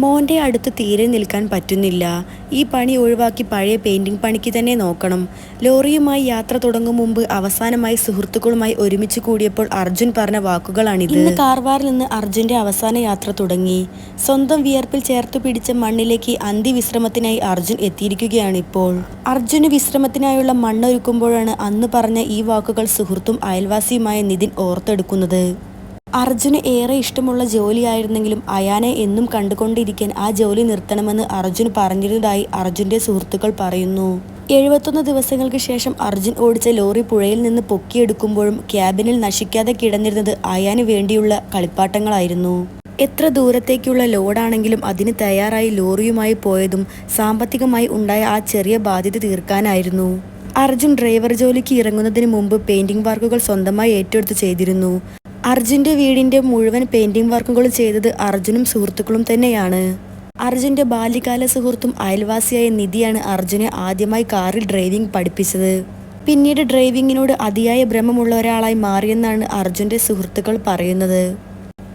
മോന്റെ അടുത്ത് തീരെ നിൽക്കാൻ പറ്റുന്നില്ല. ഈ പണി ഒഴിവാക്കി പഴയ പെയിന്റിംഗ് പണിക്ക് തന്നെ നോക്കണം. ലോറിയുമായി യാത്ര തുടങ്ങും മുമ്പ് അവസാനമായി സുഹൃത്തുക്കളുമായി ഒരുമിച്ച് കൂടിയപ്പോൾ അർജുൻ പറഞ്ഞ വാക്കുകളാണിത്. ഇന്ന് കാർവാറിൽ നിന്ന് അർജുന്റെ അവസാന യാത്ര തുടങ്ങി. സ്വന്തം വിയർപ്പിൽ ചേർത്തു പിടിച്ച മണ്ണിലേക്ക് അന്തിവിശ്രമത്തിനായി അർജുൻ എത്തിയിരിക്കുകയാണ് ഇപ്പോൾ. അർജുന് വിശ്രമത്തിനായുള്ള മണ്ണൊരുക്കുമ്പോഴാണ് അന്ന് പറഞ്ഞ ഈ വാക്കുകൾ സുഹൃത്തും അയൽവാസിയുമായ നിതിൻ ഓർത്തെടുക്കുന്നത്. അർജുന് ഏറെ ഇഷ്ടമുള്ള ജോലിയായിരുന്നെങ്കിലും അയാനെ എന്നും കണ്ടുകൊണ്ടിരിക്കാൻ ആ ജോലി നിർത്തണമെന്ന് അർജുൻ പറഞ്ഞിരുന്നതായി അർജുന്റെ സുഹൃത്തുക്കൾ പറയുന്നു. എഴുപത്തൊന്ന് ദിവസങ്ങൾക്ക് ശേഷം അർജുൻ ഓടിച്ച ലോറി പുഴയിൽ നിന്ന് പൊക്കിയെടുക്കുമ്പോഴും ക്യാബിനിൽ നശിക്കാതെ കിടന്നിരുന്നത് അയാന് വേണ്ടിയുള്ള കളിപ്പാട്ടങ്ങളായിരുന്നു. എത്ര ദൂരത്തേക്കുള്ള ലോഡാണെങ്കിലും അതിന് തയ്യാറായി ലോറിയുമായി പോയതും സാമ്പത്തികമായി ഉണ്ടായ ആ ചെറിയ ബാധ്യത തീർക്കാനായിരുന്നു. അർജുൻ ഡ്രൈവർ ജോലിക്ക് ഇറങ്ങുന്നതിന് മുമ്പ് പെയിന്റിംഗ് വർക്കുകൾ സ്വന്തമായി ഏറ്റെടുത്ത് ചെയ്തിരുന്നു. അർജുന്റെ വീടിന്റെ മുഴുവൻ പെയിന്റിംഗ് വർക്കുകളും ചെയ്തത് അർജുനും സുഹൃത്തുക്കളും തന്നെയാണ്. അർജുന്റെ ബാല്യകാല സുഹൃത്തും അയൽവാസിയായ നിധിയാണ് അർജുനെ ആദ്യമായി കാറിൽ ഡ്രൈവിംഗ് പഠിപ്പിച്ചത്. പിന്നീട് ഡ്രൈവിങ്ങിനോട് അതിയായ ഭ്രമമുള്ള ഒരാളായി മാറിയെന്നാണ് അർജുന്റെ സുഹൃത്തുക്കൾ പറയുന്നത്.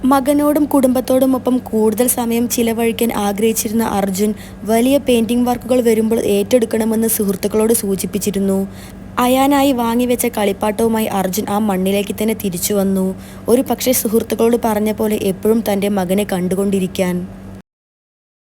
മകനോടും കുടുംബത്തോടുമൊപ്പം കൂടുതൽ സമയം ചിലവഴിക്കാൻ ആഗ്രഹിച്ചിരുന്ന അർജുൻ വലിയ പെയിന്റിംഗ് വർക്കുകൾ വരുമ്പോൾ ഏറ്റെടുക്കണമെന്ന് സുഹൃത്തുക്കളോട് സൂചിപ്പിച്ചിരുന്നു. അയാനായി വാങ്ങിവെച്ച കളിപ്പാട്ടവുമായി അർജുൻ ആ മണ്ണിലേക്ക് തന്നെ തിരിച്ചു വന്നു. ഒരു പക്ഷേ സുഹൃത്തുക്കളോട് പറഞ്ഞ പോലെ എപ്പോഴും തന്റെ മകനെ കണ്ടുകൊണ്ടിരിക്കാൻ.